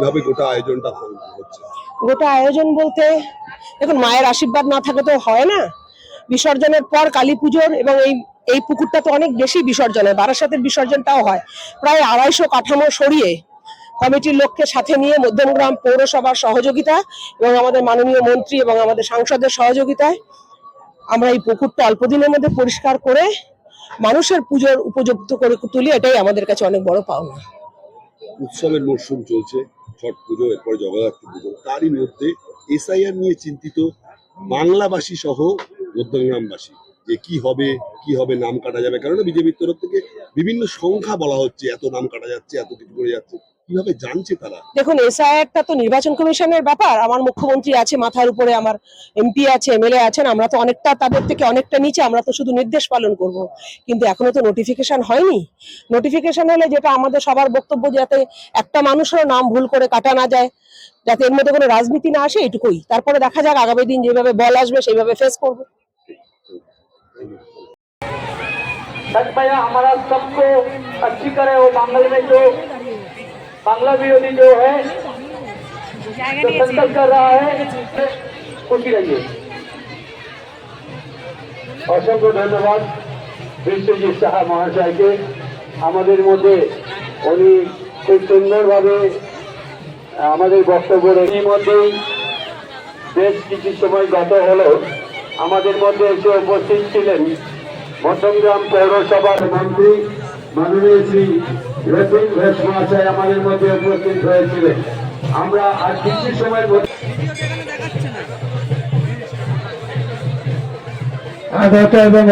কীভাবে গোটা আয়োজনটা হচ্ছে? গোটা আয়োজন বলতে দেখুন মায়ের আশীর্বাদ না থাকলে তো হয় না। বিসর্জনের পর কালী পুজোর এবং এই এই পুকুরটা তো অনেক বেশি বিসর্জন হয় বারাসাতের বিসর্জনটাও হয়। প্রায় আড়াইশো কাঠামো সরিয়ে কমিটির লোককে সাথে নিয়ে মধ্যমগ্রাম পৌরসভার সহযোগিতা এবং আমাদের মাননীয় মন্ত্রী এবং আমাদের সাংসদের সহযোগিতায় আমরা এই পুকুরটা অল্প দিনের মধ্যে পরিষ্কার করে মানুষের পুজোর উপযুক্ত করে তুলি এটাই আমাদের কাছে অনেক বড় পাওনা। উৎসবের মরশুম চলছে। ছট পুজো, এরপরে জগদ্ধাত্রী পুজো, তারই মধ্যে এসআইআর নিয়ে চিন্তিত বাংলাবাসী সহ মধ্যমগ্রামবাসী যে কি হবে কি হবে, নাম কাটা যাবে, কেননা বিজেপির তরফ থেকে বিভিন্ন সংখ্যা বলা হচ্ছে, এত নাম কাটা যাচ্ছে, এত কিছু করে যাচ্ছে। কিভাবে জানছে তারা দেখুন এসআইআরটা তো নির্বাচন কমিশনের ব্যাপার আমার মুখ্যমন্ত্রী আছে মাথার উপরে আমার এমপি আছে এমএলএ আছেন আমরা তো অনেকটা তাদের থেকে অনেকটা নিচে আমরা তো শুধু নির্দেশ পালন করব কিন্তু এখনো তো নোটিফিকেশন হয়নি নোটিফিকেশন হলে যেটা আমাদের সবার বক্তব্য যাতে একটা মানুষেরও নাম ভুল করে কাটা না যায় যাতে এর মধ্যে কোনো রাজনীতি না আসে এটুকুই তারপরে দেখা যাক আগামী দিন যেভাবে বল আসবে সেইভাবে ফেস করবো छठ मैया हमारा सबको अच्छी करे वो बांग्ला में जो बांग्ला विरोधी जो है जो संकल्प कर रहा है खुशी रहिए অসংখ্য ধন্যবাদ বিশ্বজিৎ সাহা মহাশয়কে আমাদের মধ্যে উনি খুব সুন্দরভাবে আমাদের বক্তব্য এর মধ্যেই বেশ কিছু সময় গত হলো আমাদের মধ্যে এসে উপস্থিত ছিলেন মধ্যমগ্রাম পৌরসভার মন্ত্রী মাননীয় শ্রী রতন ঘোষ মহাশয় আমাদের মধ্যে উপস্থিত হয়েছিলেন। আমরা আর কিছু সময় আগত এবং